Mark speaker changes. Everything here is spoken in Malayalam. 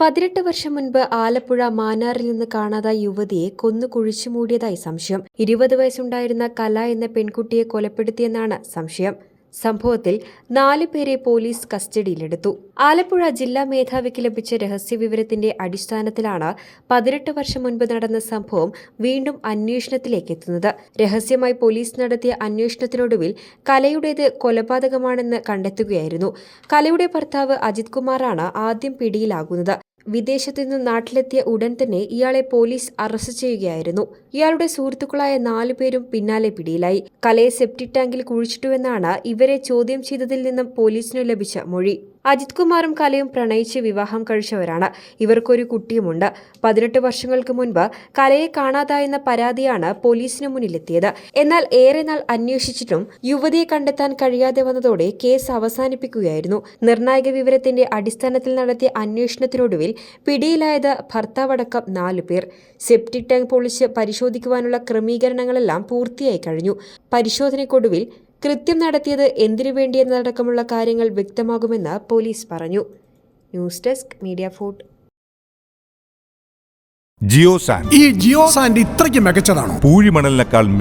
Speaker 1: പതിനെട്ട് വർഷം മുൻപ് ആലപ്പുഴ മാനാറിൽ നിന്ന് കാണാതായ യുവതിയെ കൊന്നു കുഴിച്ചു മൂടിയതായി സംശയം. ഇരുപത് വയസ്സുണ്ടായിരുന്ന കല എന്ന പെൺകുട്ടിയെ കൊലപ്പെടുത്തിയെന്നാണ് സംശയം. സംഭവത്തിൽ നാലു പേരെ പോലീസ് കസ്റ്റഡിയിലെടുത്തു. ആലപ്പുഴ ജില്ലാ മേധാവിക്ക് ലഭിച്ച രഹസ്യവിവരത്തിന്റെ അടിസ്ഥാനത്തിലാണ് പതിനെട്ട് വർഷം മുൻപ് നടന്ന സംഭവം വീണ്ടും അന്വേഷണത്തിലേക്ക് എത്തുന്നത്. രഹസ്യമായി പോലീസ് നടത്തിയ അന്വേഷണത്തിനൊടുവിൽ കലയുടേത് കൊലപാതകമാണെന്ന് കണ്ടെത്തുകയായിരുന്നു. കലയുടെ ഭർത്താവ് അജിത് കുമാറാണ് ആദ്യം പിടിയിലാകുന്നത്. വിദേശത്തു നിന്ന് നാട്ടിലെത്തിയ ഉടൻ തന്നെ ഇയാളെ പോലീസ് അറസ്റ്റ് ചെയ്യുകയായിരുന്നു. ഇയാളുടെ സുഹൃത്തുക്കളായ നാലു പേരും പിന്നാലെ പിടിയിലായി. കലയെ സെപ്റ്റിക് ടാങ്കിൽ കുഴിച്ചിട്ടുവെന്നാണ് ഇവരെ ചോദ്യം ചെയ്തതിൽ നിന്നും പോലീസിനു ലഭിച്ച മൊഴി. അജിത് കുമാറും കലയും പ്രണയിച്ച് വിവാഹം കഴിച്ചവരാണ്. ഇവർക്കൊരു കുട്ടിയുമുണ്ട്. പതിനെട്ട് വർഷങ്ങൾക്ക് മുൻപ് കലയെ കാണാതായെന്ന പരാതിയാണ് പോലീസിന് മുന്നിലെത്തിയത്. എന്നാൽ ഏറെ നാൾ അന്വേഷിച്ചിട്ടും യുവതിയെ കണ്ടെത്താൻ കഴിയാതെ വന്നതോടെ കേസ് അവസാനിപ്പിക്കുകയായിരുന്നു. നിർണായക വിവരത്തിന്റെ അടിസ്ഥാനത്തിൽ നടത്തിയ അന്വേഷണത്തിനൊടുവിൽ പിടിയിലായത് ഭർത്താവടക്കം നാലു പേർ. സെപ്റ്റിക് ടാങ്ക് പൊളിച്ച് പരിശോധിക്കുവാനുള്ള ക്രമീകരണങ്ങളെല്ലാം പൂർത്തിയായി കഴിഞ്ഞു. പരിശോധനയ്ക്കൊടുവിൽ കൃത്യം നടത്തിയത് എന്തിനു വേണ്ടിയെന്നതടക്കമുള്ള കാര്യങ്ങൾ വ്യക്തമാകുമെന്ന് പോലീസ് പറഞ്ഞു. News desk media fort.
Speaker 2: Jio സാൻ
Speaker 3: ഈ ജിയോ സാൻഡ് ഇത്രയ്ക്ക് മികച്ചതാണോ?
Speaker 2: പൂഴിമണലിനേക്കാൾ